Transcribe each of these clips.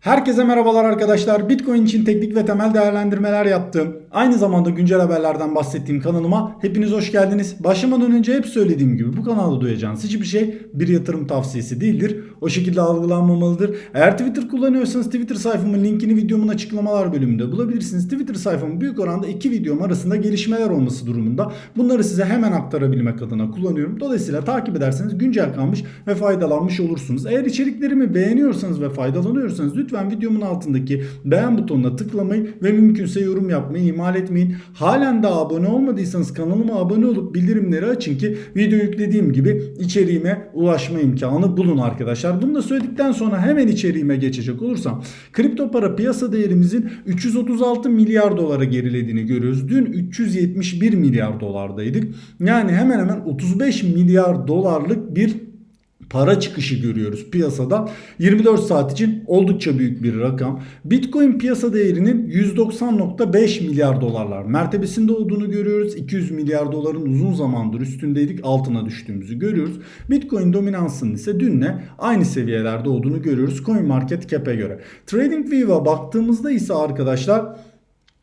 Herkese merhabalar arkadaşlar. Bitcoin için teknik ve temel değerlendirmeler yaptığım, aynı zamanda güncel haberlerden bahsettiğim kanalıma hepiniz hoş geldiniz. Başlamadan önce hep söylediğim gibi bu kanalda duyacağınız hiçbir şey bir yatırım tavsiyesi değildir. O şekilde algılanmamalıdır. Eğer Twitter kullanıyorsanız Twitter sayfamın linkini videomun açıklamalar bölümünde bulabilirsiniz. Twitter sayfamın büyük oranda iki videom arasında gelişmeler olması durumunda bunları size hemen aktarabilmek adına kullanıyorum. Dolayısıyla takip ederseniz güncel kalmış ve faydalanmış olursunuz. Eğer içeriklerimi beğeniyorsanız ve faydalanıyorsanız lütfen videomun altındaki beğen butonuna tıklamayı ve mümkünse yorum yapmayı ihmal etmeyin. Halen daha abone olmadıysanız kanalıma abone olup bildirimleri açın ki video yüklediğim gibi içeriğime ulaşma imkanı bulun arkadaşlar. Bunu da söyledikten sonra hemen içeriğime geçecek olursam kripto para piyasa değerimizin 336 milyar dolara gerilediğini görüyoruz. Dün 371 milyar dolardaydık. Yani hemen hemen 35 milyar dolarlık bir para çıkışı görüyoruz piyasada. 24 saat için oldukça büyük bir rakam. Bitcoin piyasa değerinin 190.5 milyar dolarlar mertebesinde olduğunu görüyoruz. 200 milyar doların uzun zamandır üstündeydik. Altına düştüğümüzü görüyoruz. Bitcoin dominansının ise dünle aynı seviyelerde olduğunu görüyoruz. Coin Market Cap'e göre. TradingView'a baktığımızda ise arkadaşlar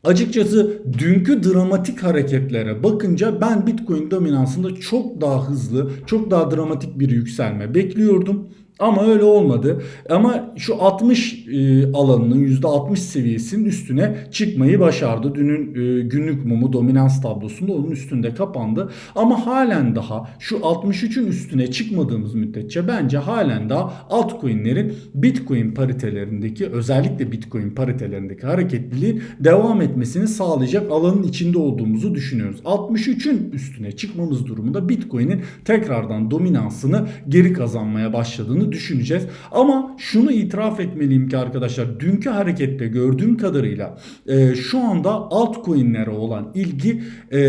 Açıkçası dünkü dramatik hareketlere bakınca ben Bitcoin dominansında çok daha hızlı, çok daha dramatik bir yükselme bekliyordum. Ama öyle olmadı. Ama şu 60 e, alanının %60 seviyesinin üstüne çıkmayı başardı. Dünün e, günlük mumu dominans tablosunda onun üstünde kapandı. Ama halen daha şu 63'ün üstüne çıkmadığımız müddetçe bence halen daha altcoin'lerin Bitcoin paritelerindeki özellikle Bitcoin paritelerindeki hareketliliğin devam etmesini sağlayacak alanın içinde olduğumuzu düşünüyoruz. 63'ün üstüne çıkmamız durumunda Bitcoin'in tekrardan dominansını geri kazanmaya başladığını düşüneceğiz. Ama şunu itiraf etmeliyim ki arkadaşlar dünkü harekette gördüğüm kadarıyla e, şu anda altcoin'lere olan ilgi e,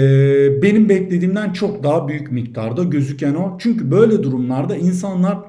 benim beklediğimden çok daha büyük miktarda gözüken o. Çünkü böyle durumlarda insanlar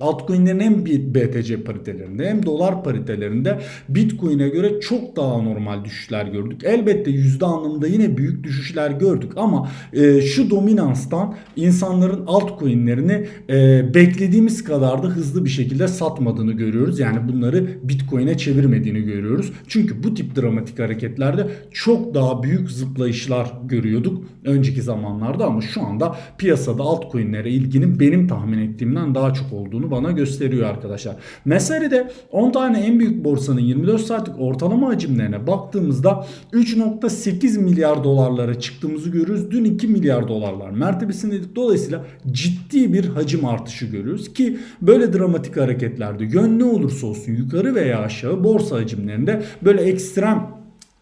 Altcoin'lerin hem BTC paritelerinde hem dolar paritelerinde Bitcoin'e göre çok daha normal düşüşler gördük. Elbette yüzde anlamında yine büyük düşüşler gördük ama e, şu dominanstan insanların altcoin'lerini e, beklediğimiz kadar da hızlı bir şekilde satmadığını görüyoruz. Yani bunları Bitcoin'e çevirmediğini görüyoruz. Çünkü bu tip dramatik hareketlerde çok daha büyük zıplayışlar görüyorduk önceki zamanlarda ama şu anda piyasada altcoin'lere ilginin benim tahmin ettiğimden daha çok olduğunu bana gösteriyor arkadaşlar. Meselede 10 tane en büyük borsanın 24 saatlik ortalama hacimlerine baktığımızda 3.8 milyar dolarlara çıktığımızı görüyoruz. Dün 2 milyar dolarlar mertebesindeydik. Dolayısıyla ciddi bir hacim artışı görüyoruz ki böyle dramatik hareketlerde yön ne olursa olsun yukarı veya aşağı borsa hacimlerinde böyle ekstrem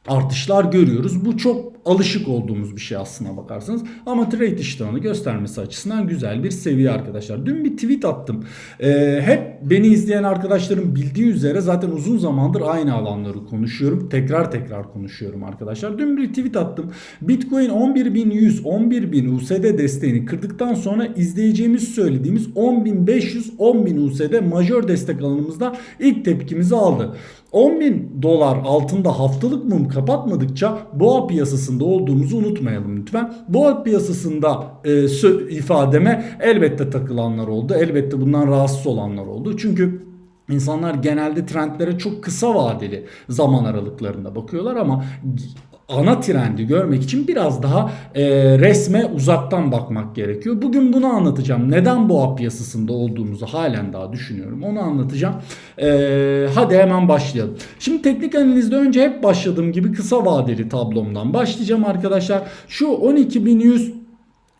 artışlar görüyoruz. Bu çok alışık olduğumuz bir şey aslına bakarsanız. Ama trade iştahını göstermesi açısından güzel bir seviye arkadaşlar. Dün bir tweet attım. Ee, hep beni izleyen arkadaşlarım bildiği üzere zaten uzun zamandır aynı alanları konuşuyorum. Tekrar tekrar konuşuyorum arkadaşlar. Dün bir tweet attım. Bitcoin 11.100, 11.000 USD desteğini kırdıktan sonra izleyeceğimiz söylediğimiz 10.500, 10.000 USD majör destek alanımızda ilk tepkimizi aldı. 10 bin dolar altında haftalık mum kapatmadıkça boğa piyasasında olduğumuzu unutmayalım lütfen. Boğa piyasasında e, ifademe elbette takılanlar oldu. Elbette bundan rahatsız olanlar oldu. Çünkü İnsanlar genelde trendlere çok kısa vadeli zaman aralıklarında bakıyorlar ama ana trendi görmek için biraz daha e, resme uzaktan bakmak gerekiyor. Bugün bunu anlatacağım. Neden boğa piyasasında olduğumuzu halen daha düşünüyorum. Onu anlatacağım. E, hadi hemen başlayalım. Şimdi teknik analizde önce hep başladığım gibi kısa vadeli tablomdan başlayacağım arkadaşlar. Şu 12100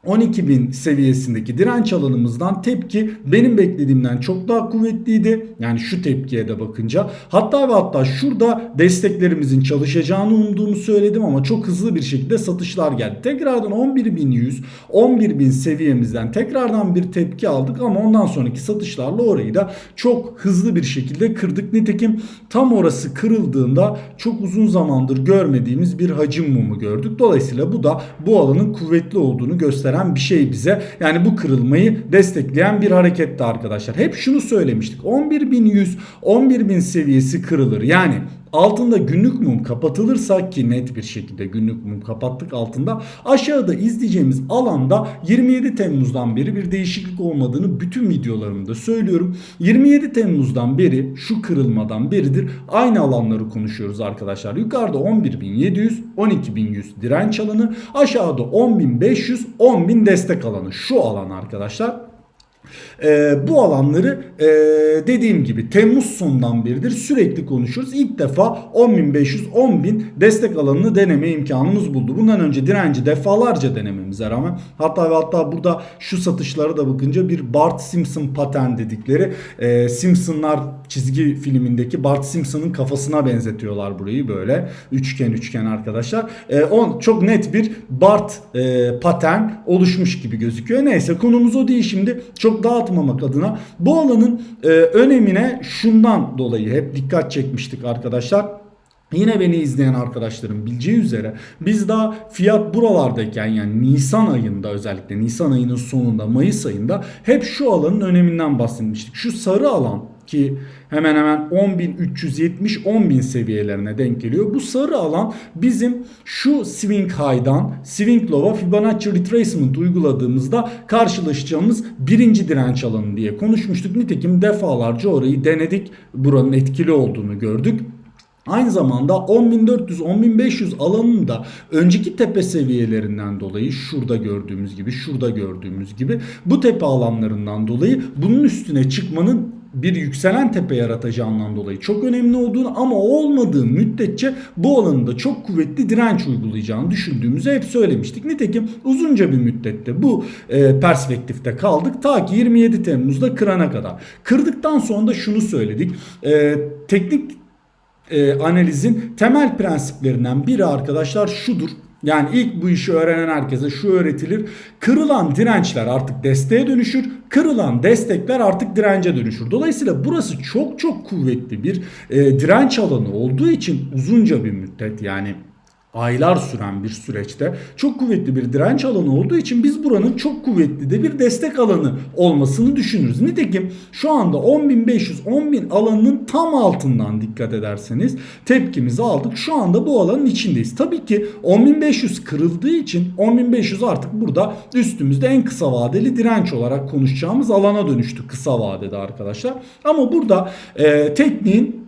12.000 seviyesindeki direnç alanımızdan tepki benim beklediğimden çok daha kuvvetliydi. Yani şu tepkiye de bakınca. Hatta ve hatta şurada desteklerimizin çalışacağını umduğumu söyledim ama çok hızlı bir şekilde satışlar geldi. Tekrardan 11.100, 11.000 seviyemizden tekrardan bir tepki aldık ama ondan sonraki satışlarla orayı da çok hızlı bir şekilde kırdık. Nitekim tam orası kırıldığında çok uzun zamandır görmediğimiz bir hacim mumu gördük. Dolayısıyla bu da bu alanın kuvvetli olduğunu gösteren gösteren bir şey bize. Yani bu kırılmayı destekleyen bir hareketti arkadaşlar. Hep şunu söylemiştik. 11.100, 11.000 seviyesi kırılır. Yani altında günlük mum kapatılırsa ki net bir şekilde günlük mum kapattık altında aşağıda izleyeceğimiz alanda 27 Temmuz'dan beri bir değişiklik olmadığını bütün videolarımda söylüyorum. 27 Temmuz'dan beri şu kırılmadan beridir aynı alanları konuşuyoruz arkadaşlar. Yukarıda 11.700, 12.100 direnç alanı, aşağıda 10.500, 10.000 destek alanı. Şu alan arkadaşlar. Ee, bu alanları e, dediğim gibi Temmuz sonundan beridir sürekli konuşuyoruz. İlk defa 10.500 10.000 destek alanını deneme imkanımız buldu. Bundan önce direnci defalarca denememize rağmen hatta ve hatta burada şu satışlara da bakınca bir Bart Simpson patern dedikleri e, Simpsonlar çizgi filmindeki Bart Simpson'ın kafasına benzetiyorlar burayı böyle üçgen üçgen arkadaşlar. E, on çok net bir Bart e, patern oluşmuş gibi gözüküyor. Neyse konumuz o değil şimdi. Çok dağıtmamak adına bu alanın e, önemine şundan dolayı hep dikkat çekmiştik arkadaşlar. Yine beni izleyen arkadaşlarım bileceği üzere biz daha fiyat buralardayken yani Nisan ayında özellikle Nisan ayının sonunda Mayıs ayında hep şu alanın öneminden bahsetmiştik. Şu sarı alan ki hemen hemen 10.370-10.000 seviyelerine denk geliyor. Bu sarı alan bizim şu swing high'dan swing low'a Fibonacci retracement uyguladığımızda karşılaşacağımız birinci direnç alanı diye konuşmuştuk. Nitekim defalarca orayı denedik. Buranın etkili olduğunu gördük. Aynı zamanda 10.400-10.500 alanında önceki tepe seviyelerinden dolayı şurada gördüğümüz gibi şurada gördüğümüz gibi bu tepe alanlarından dolayı bunun üstüne çıkmanın bir yükselen tepe yaratacağından dolayı çok önemli olduğunu ama olmadığı müddetçe bu alanında çok kuvvetli direnç uygulayacağını düşündüğümüzü hep söylemiştik. Nitekim uzunca bir müddette bu e, perspektifte kaldık ta ki 27 Temmuz'da kırana kadar. Kırdıktan sonra da şunu söyledik. E, teknik e, analizin temel prensiplerinden biri arkadaşlar şudur. Yani ilk bu işi öğrenen herkese şu öğretilir. Kırılan dirençler artık desteğe dönüşür. Kırılan destekler artık dirence dönüşür. Dolayısıyla burası çok çok kuvvetli bir e, direnç alanı olduğu için uzunca bir müddet yani aylar süren bir süreçte çok kuvvetli bir direnç alanı olduğu için biz buranın çok kuvvetli de bir destek alanı olmasını düşünürüz. Nitekim şu anda 10.500 10.000 alanının tam altından dikkat ederseniz tepkimizi aldık. Şu anda bu alanın içindeyiz. Tabii ki 10.500 kırıldığı için 10.500 artık burada üstümüzde en kısa vadeli direnç olarak konuşacağımız alana dönüştü kısa vadede arkadaşlar. Ama burada e, tekniğin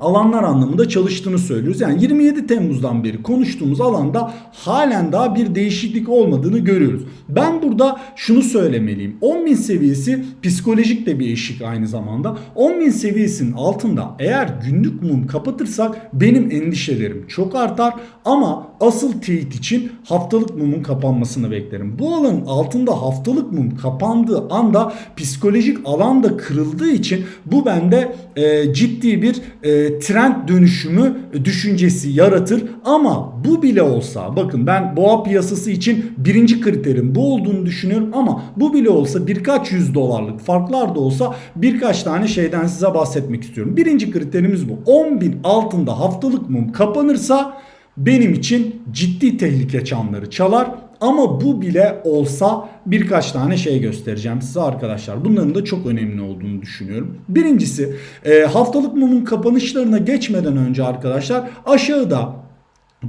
alanlar anlamında çalıştığını söylüyoruz. Yani 27 Temmuz'dan beri konuştuğumuz alanda halen daha bir değişiklik olmadığını görüyoruz. Ben burada şunu söylemeliyim. 10.000 seviyesi psikolojik de bir eşik aynı zamanda. 10.000 seviyesinin altında eğer günlük mum kapatırsak benim endişelerim çok artar ama asıl teyit için haftalık mumun kapanmasını beklerim. Bu alanın altında haftalık mum kapandığı anda psikolojik alan da kırıldığı için bu bende e, ciddi bir e, trend dönüşümü düşüncesi yaratır ama bu bile olsa bakın ben boğa piyasası için birinci kriterim bu olduğunu düşünüyorum ama bu bile olsa birkaç yüz dolarlık farklar da olsa birkaç tane şeyden size bahsetmek istiyorum. Birinci kriterimiz bu 10 bin altında haftalık mum kapanırsa benim için ciddi tehlike çanları çalar. Ama bu bile olsa birkaç tane şey göstereceğim size arkadaşlar. Bunların da çok önemli olduğunu düşünüyorum. Birincisi e, haftalık mumun kapanışlarına geçmeden önce arkadaşlar aşağıda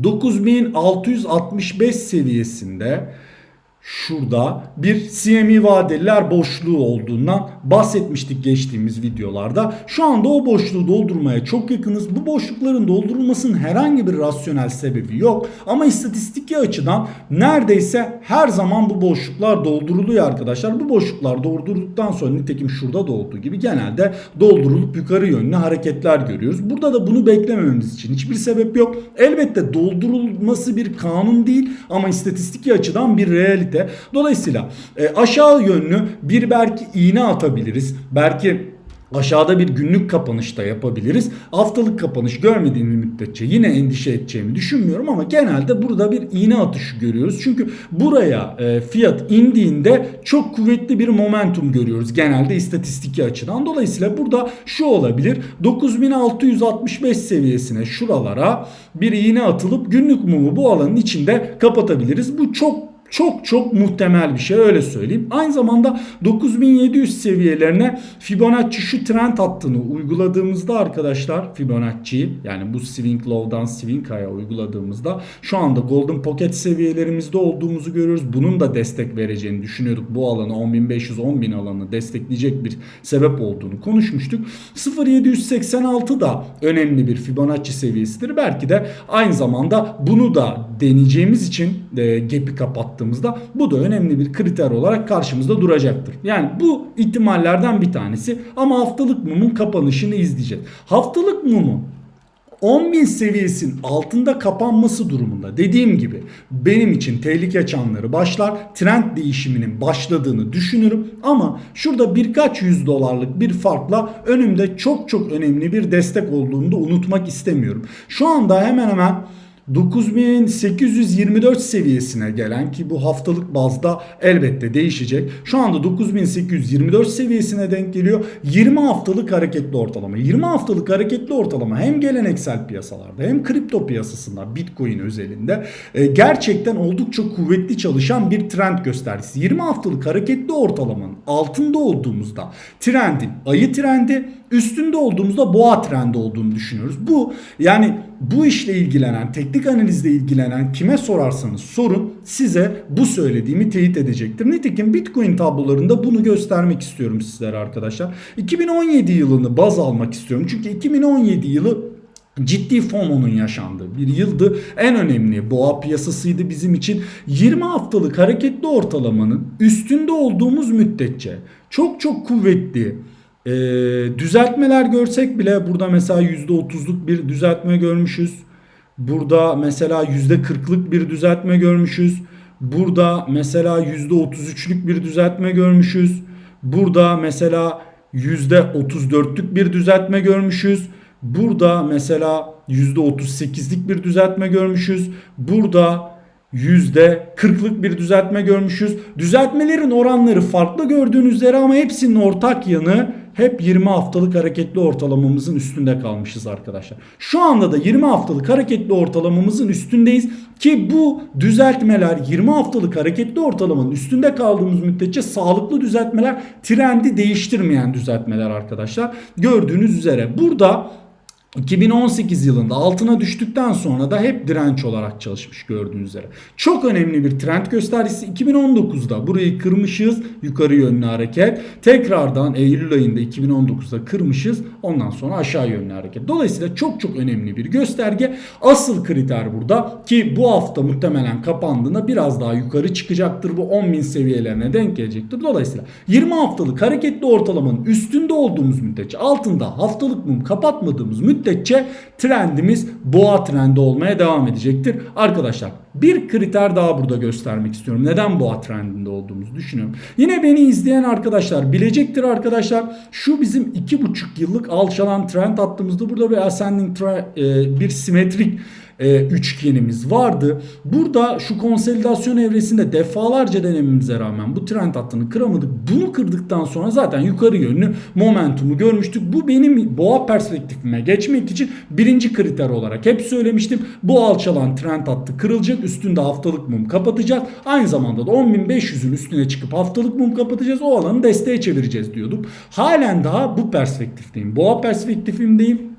9665 seviyesinde şurada bir CME vadeliler boşluğu olduğundan bahsetmiştik geçtiğimiz videolarda. Şu anda o boşluğu doldurmaya çok yakınız. Bu boşlukların doldurulmasının herhangi bir rasyonel sebebi yok. Ama istatistiki açıdan neredeyse her zaman bu boşluklar dolduruluyor arkadaşlar. Bu boşluklar doldurulduktan sonra nitekim şurada da olduğu gibi genelde doldurulup yukarı yönlü hareketler görüyoruz. Burada da bunu beklemememiz için hiçbir sebep yok. Elbette doldurulması bir kanun değil ama istatistiki açıdan bir realite birlikte. Dolayısıyla e, aşağı yönlü bir belki iğne atabiliriz. Belki Aşağıda bir günlük kapanış da yapabiliriz. Haftalık kapanış görmediğimiz müddetçe yine endişe edeceğimi düşünmüyorum ama genelde burada bir iğne atışı görüyoruz. Çünkü buraya e, fiyat indiğinde çok kuvvetli bir momentum görüyoruz genelde istatistiki açıdan. Dolayısıyla burada şu olabilir. 9665 seviyesine şuralara bir iğne atılıp günlük mumu bu alanın içinde kapatabiliriz. Bu çok çok çok muhtemel bir şey öyle söyleyeyim. Aynı zamanda 9700 seviyelerine Fibonacci şu trend hattını uyguladığımızda arkadaşlar Fibonacci'yi yani bu swing low'dan swing high'a uyguladığımızda şu anda golden pocket seviyelerimizde olduğumuzu görüyoruz. Bunun da destek vereceğini düşünüyorduk. Bu alanı 10500-10000 alanı destekleyecek bir sebep olduğunu konuşmuştuk. 0786 da önemli bir Fibonacci seviyesidir. Belki de aynı zamanda bunu da deneyeceğimiz için e, gap'i kapattığımızda bu da önemli bir kriter olarak karşımızda duracaktır. Yani bu ihtimallerden bir tanesi ama haftalık mumun kapanışını izleyeceğiz. Haftalık mumu 10.000 seviyesinin altında kapanması durumunda dediğim gibi benim için tehlike çanları başlar. Trend değişiminin başladığını düşünürüm ama şurada birkaç yüz dolarlık bir farkla önümde çok çok önemli bir destek olduğunu da unutmak istemiyorum. Şu anda hemen hemen 9824 seviyesine gelen ki bu haftalık bazda elbette değişecek. Şu anda 9824 seviyesine denk geliyor. 20 haftalık hareketli ortalama. 20 haftalık hareketli ortalama hem geleneksel piyasalarda hem kripto piyasasında Bitcoin özelinde e, gerçekten oldukça kuvvetli çalışan bir trend göstergesi. 20 haftalık hareketli ortalamanın altında olduğumuzda trendin ayı trendi üstünde olduğumuzda boğa trendi olduğunu düşünüyoruz. Bu yani bu işle ilgilenen, teknik analizle ilgilenen kime sorarsanız sorun size bu söylediğimi teyit edecektir. Nitekim Bitcoin tablolarında bunu göstermek istiyorum sizlere arkadaşlar. 2017 yılını baz almak istiyorum. Çünkü 2017 yılı ciddi FOMO'nun yaşandığı bir yıldı. En önemli boğa piyasasıydı bizim için. 20 haftalık hareketli ortalamanın üstünde olduğumuz müddetçe çok çok kuvvetli e, düzeltmeler görsek bile burada mesela %30'luk bir düzeltme görmüşüz. Burada mesela %40'lık bir düzeltme görmüşüz. Burada mesela %33'lük bir düzeltme görmüşüz. Burada mesela %34'lük bir düzeltme görmüşüz. Burada mesela %38'lik bir düzeltme görmüşüz. Burada %40'lık bir düzeltme görmüşüz. Düzeltmelerin oranları farklı gördüğünüz üzere ama hepsinin ortak yanı hep 20 haftalık hareketli ortalamamızın üstünde kalmışız arkadaşlar. Şu anda da 20 haftalık hareketli ortalamamızın üstündeyiz ki bu düzeltmeler 20 haftalık hareketli ortalamanın üstünde kaldığımız müddetçe sağlıklı düzeltmeler trendi değiştirmeyen düzeltmeler arkadaşlar. Gördüğünüz üzere burada 2018 yılında altına düştükten sonra da hep direnç olarak çalışmış gördüğünüz üzere. Çok önemli bir trend göstergesi. 2019'da burayı kırmışız. Yukarı yönlü hareket. Tekrardan Eylül ayında 2019'da kırmışız. Ondan sonra aşağı yönlü hareket. Dolayısıyla çok çok önemli bir gösterge. Asıl kriter burada ki bu hafta muhtemelen kapandığında biraz daha yukarı çıkacaktır. Bu 10.000 seviyelerine denk gelecektir. Dolayısıyla 20 haftalık hareketli ortalamanın üstünde olduğumuz müddetçe altında haftalık mum kapatmadığımız müddetçe müddetçe trendimiz boğa trendi olmaya devam edecektir. Arkadaşlar bir kriter daha burada göstermek istiyorum. Neden boğa trendinde olduğumuzu düşünüyorum. Yine beni izleyen arkadaşlar bilecektir arkadaşlar. Şu bizim 2,5 yıllık alçalan trend attığımızda burada bir ascending e, bir simetrik e, üçgenimiz vardı. Burada şu konsolidasyon evresinde defalarca denememize rağmen bu trend hattını kıramadık. Bunu kırdıktan sonra zaten yukarı yönlü momentumu görmüştük. Bu benim boğa perspektifime geçmek için birinci kriter olarak hep söylemiştim. Bu alçalan trend hattı kırılacak. Üstünde haftalık mum kapatacağız. Aynı zamanda da 10.500'ün üstüne çıkıp haftalık mum kapatacağız. O alanı desteğe çevireceğiz diyordum. Halen daha bu perspektifteyim. Boğa perspektifimdeyim.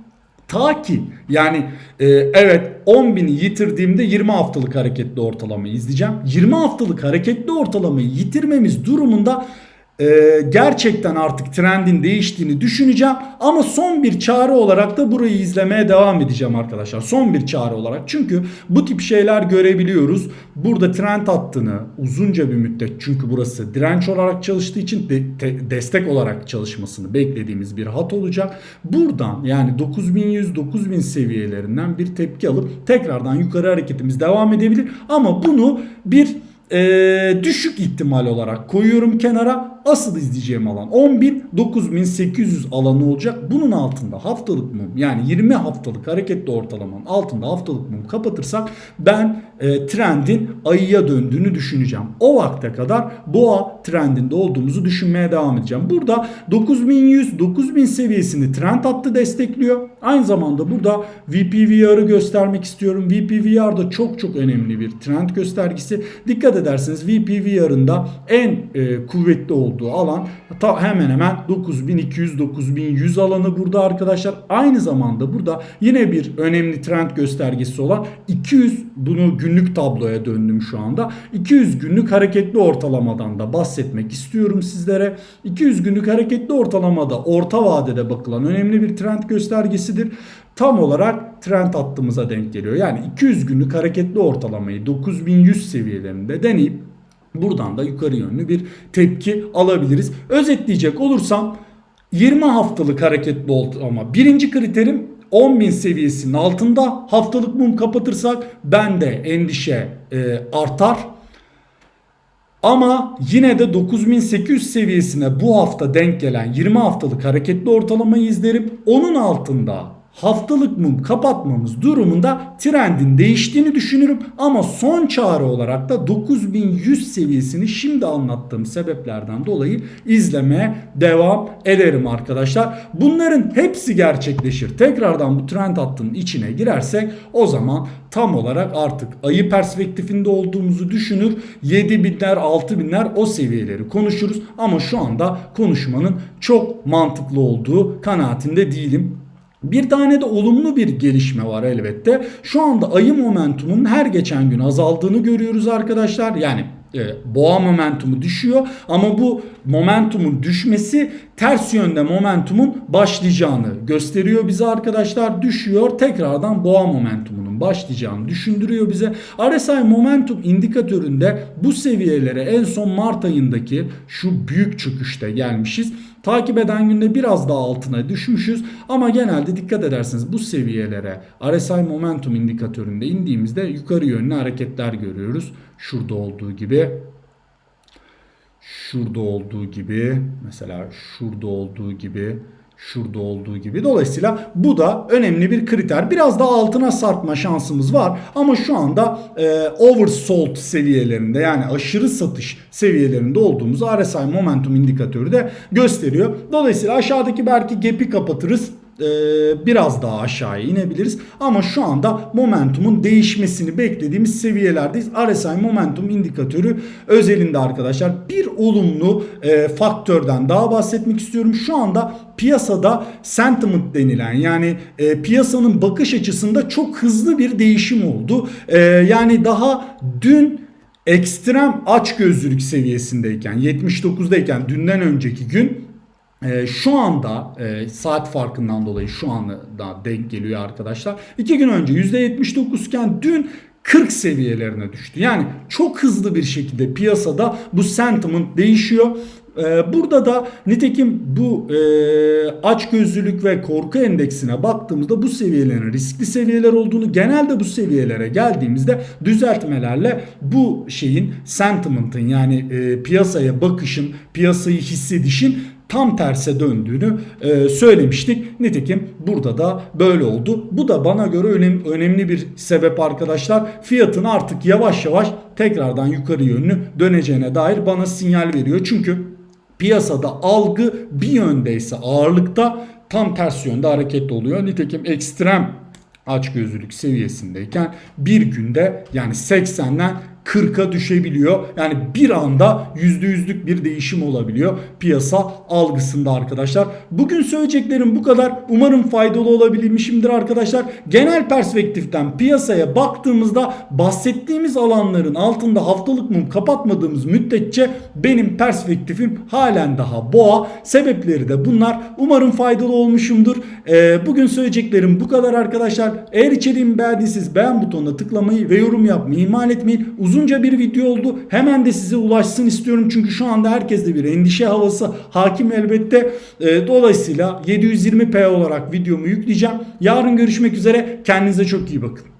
Ta ki yani e, evet 10 bini yitirdiğimde 20 haftalık hareketli ortalamayı izleyeceğim. 20 haftalık hareketli ortalamayı yitirmemiz durumunda e, gerçekten artık trendin değiştiğini düşüneceğim. Ama son bir çare olarak da burayı izlemeye devam edeceğim arkadaşlar. Son bir çare olarak. Çünkü bu tip şeyler görebiliyoruz. Burada trend hattını uzunca bir müddet çünkü burası direnç olarak çalıştığı için de, te, destek olarak çalışmasını beklediğimiz bir hat olacak. Buradan yani 9100-9000 seviyelerinden bir tepki alıp tekrardan yukarı hareketimiz devam edebilir. Ama bunu bir e, düşük ihtimal olarak koyuyorum kenara asıl izleyeceğim alan 10.000 9800 alanı olacak. Bunun altında haftalık mum yani 20 haftalık hareketli ortalamanın altında haftalık mum kapatırsak ben e, trendin ayıya döndüğünü düşüneceğim. O vakte kadar boğa trendinde olduğumuzu düşünmeye devam edeceğim. Burada 9100 9000 seviyesini trend hattı destekliyor. Aynı zamanda burada VPVR'ı göstermek istiyorum. VPVR da çok çok önemli bir trend göstergesi. Dikkat ederseniz VPVR'ın da en e, kuvvetli olduğu alan ta hemen hemen 9200-9100 alanı burada arkadaşlar. Aynı zamanda burada yine bir önemli trend göstergesi olan 200 bunu günlük tabloya döndüm şu anda. 200 günlük hareketli ortalamadan da bahsetmek istiyorum sizlere. 200 günlük hareketli ortalamada orta vadede bakılan önemli bir trend göstergesidir tam olarak trend hattımıza denk geliyor. Yani 200 günlük hareketli ortalamayı 9100 seviyelerinde deneyip buradan da yukarı yönlü bir tepki alabiliriz. Özetleyecek olursam 20 haftalık hareketli ortalama birinci kriterim 10.000 seviyesinin altında haftalık mum kapatırsak bende endişe e, artar. Ama yine de 9800 seviyesine bu hafta denk gelen 20 haftalık hareketli ortalamayı izlerim. Onun altında haftalık mum kapatmamız durumunda trendin değiştiğini düşünürüm ama son çare olarak da 9100 seviyesini şimdi anlattığım sebeplerden dolayı izlemeye devam ederim arkadaşlar. Bunların hepsi gerçekleşir. Tekrardan bu trend hattının içine girersek o zaman tam olarak artık ayı perspektifinde olduğumuzu düşünür. 7000'ler 6000'ler o seviyeleri konuşuruz ama şu anda konuşmanın çok mantıklı olduğu kanaatinde değilim. Bir tane de olumlu bir gelişme var elbette. Şu anda ayı momentumunun her geçen gün azaldığını görüyoruz arkadaşlar. Yani e, boğa momentumu düşüyor ama bu momentumun düşmesi ters yönde momentumun başlayacağını gösteriyor bize arkadaşlar. Düşüyor tekrardan boğa momentumunun başlayacağını düşündürüyor bize. RSI momentum indikatöründe bu seviyelere en son Mart ayındaki şu büyük çöküşte gelmişiz. Takip eden günde biraz daha altına düşmüşüz ama genelde dikkat ederseniz bu seviyelere RSI momentum indikatöründe indiğimizde yukarı yönlü hareketler görüyoruz. Şurada olduğu gibi şurada olduğu gibi mesela şurada olduğu gibi şurada olduğu gibi. Dolayısıyla bu da önemli bir kriter. Biraz daha altına sarkma şansımız var ama şu anda e, oversold seviyelerinde yani aşırı satış seviyelerinde olduğumuz RSI momentum indikatörü de gösteriyor. Dolayısıyla aşağıdaki belki gap'i kapatırız biraz daha aşağıya inebiliriz. Ama şu anda momentumun değişmesini beklediğimiz seviyelerdeyiz. RSI momentum indikatörü özelinde arkadaşlar bir olumlu e, faktörden daha bahsetmek istiyorum. Şu anda piyasada sentiment denilen yani e, piyasanın bakış açısında çok hızlı bir değişim oldu. E, yani daha dün ekstrem açgözlülük seviyesindeyken 79'dayken dünden önceki gün e, şu anda e, saat farkından dolayı şu anda denk geliyor arkadaşlar. İki gün önce %79 iken dün 40 seviyelerine düştü. Yani çok hızlı bir şekilde piyasada bu sentiment değişiyor. Ee, burada da nitekim bu e, açgözlülük ve korku endeksine baktığımızda bu seviyelerin riskli seviyeler olduğunu genelde bu seviyelere geldiğimizde düzeltmelerle bu şeyin sentiment'ın yani e, piyasaya bakışın, piyasayı hissedişin tam terse döndüğünü e, söylemiştik. Nitekim burada da böyle oldu. Bu da bana göre önemli, önemli bir sebep arkadaşlar. Fiyatın artık yavaş yavaş tekrardan yukarı yönlü döneceğine dair bana sinyal veriyor. Çünkü piyasada algı bir yöndeyse ağırlıkta tam ters yönde hareketli oluyor. Nitekim ekstrem açgözlülük seviyesindeyken bir günde yani 80'den 40'a düşebiliyor. Yani bir anda %100'lük bir değişim olabiliyor piyasa algısında arkadaşlar. Bugün söyleyeceklerim bu kadar. Umarım faydalı olabilmişimdir arkadaşlar. Genel perspektiften piyasaya baktığımızda bahsettiğimiz alanların altında haftalık mum kapatmadığımız müddetçe benim perspektifim halen daha boğa. Sebepleri de bunlar. Umarım faydalı olmuşumdur. Ee, bugün söyleyeceklerim bu kadar arkadaşlar. Eğer içeriğimi beğendiyseniz beğen butonuna tıklamayı ve yorum yapmayı ihmal etmeyin. Uzunca bir video oldu. Hemen de size ulaşsın istiyorum. Çünkü şu anda herkeste bir endişe havası hakim elbette. E, dolayısıyla 720p olarak videomu yükleyeceğim. Yarın görüşmek üzere. Kendinize çok iyi bakın.